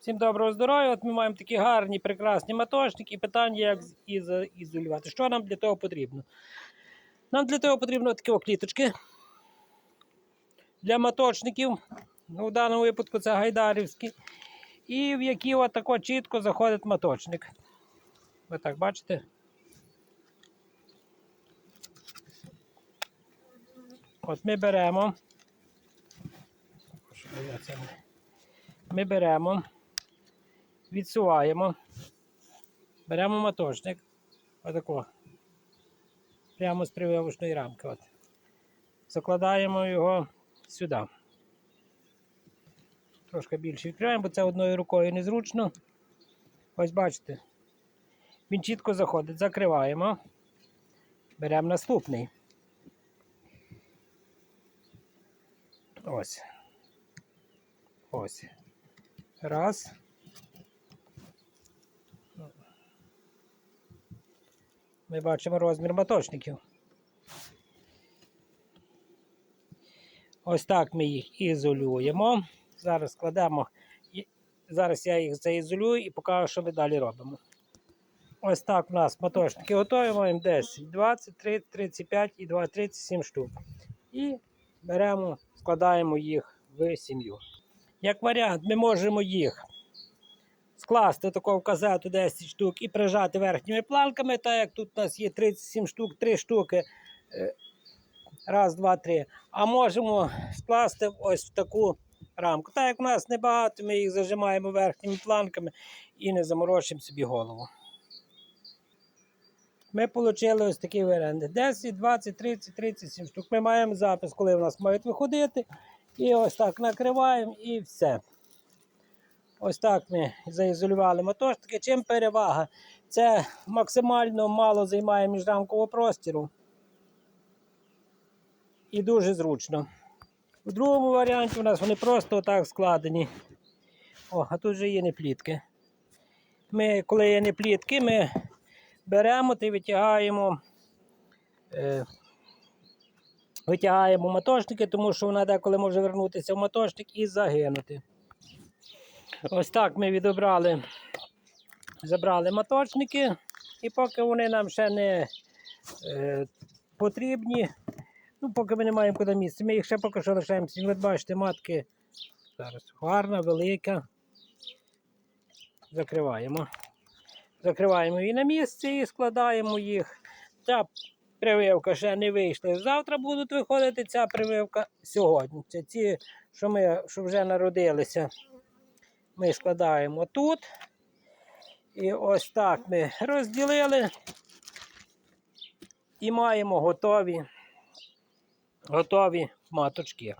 Всім доброго здоров'я. От ми маємо такі гарні, прекрасні маточники. І питання, як із- ізолювати. Що нам для того потрібно? Нам для того потрібно такі окліточки. Для маточників. Ну, в даному випадку це гайдарівські. І в які отако чітко заходить маточник. Ви так бачите? От ми беремо. Ми беремо, відсуваємо, беремо маточник. Отако. Прямо з прививочної рамки. От. Закладаємо його сюди. Трошки більше відкриваємо, бо це одною рукою незручно. Ось бачите. Він чітко заходить. Закриваємо. Беремо наступний. Ось. Ось. Раз. Ми бачимо розмір маточників. Ось так ми їх ізолюємо. Зараз складемо. Зараз я їх заізолюю і покажу, що ми далі робимо. Ось так у нас маточники готові. Маємо 10, 20, 30, 35 і 2, 37 штук. І беремо, складаємо їх в сім'ю. Як варіант, ми можемо їх скласти таку казету 10 штук і прижати верхніми планками, так як тут у нас є 37 штук, 3 штуки. е, Раз, два, три. А можемо скласти ось в таку рамку. Так як у нас небагато, ми їх зажимаємо верхніми планками і не заморочимо собі голову. Ми отримали ось такі варіанти: 10, 20, 30, 37 штук. Ми маємо запис, коли в нас мають виходити. І ось так накриваємо і все. Ось так ми заізолювали мотоцикли. Чим перевага? Це максимально мало займає міжрамкового простіру. І дуже зручно. У другому варіанті у нас вони просто отак складені. О, а тут вже є неплітки. Ми, коли є неплітки, ми беремо та витягаємо, е, витягаємо моточники, тому що вона деколи може вернутися в моточник і загинути. Ось так ми відобрали, забрали моточники, і поки вони нам ще не е, потрібні, ну, поки ми не маємо куди місця, ми їх ще поки що лишаємо. Ви бачите, матки зараз гарна, велика. Закриваємо. Закриваємо її на місце і складаємо їх. Ця прививка ще не вийшла. Завтра будуть виходити ця прививка сьогодні. Це ті, що, ми, що вже народилися. Ми складаємо тут. І ось так ми розділили і маємо готові, готові маточки.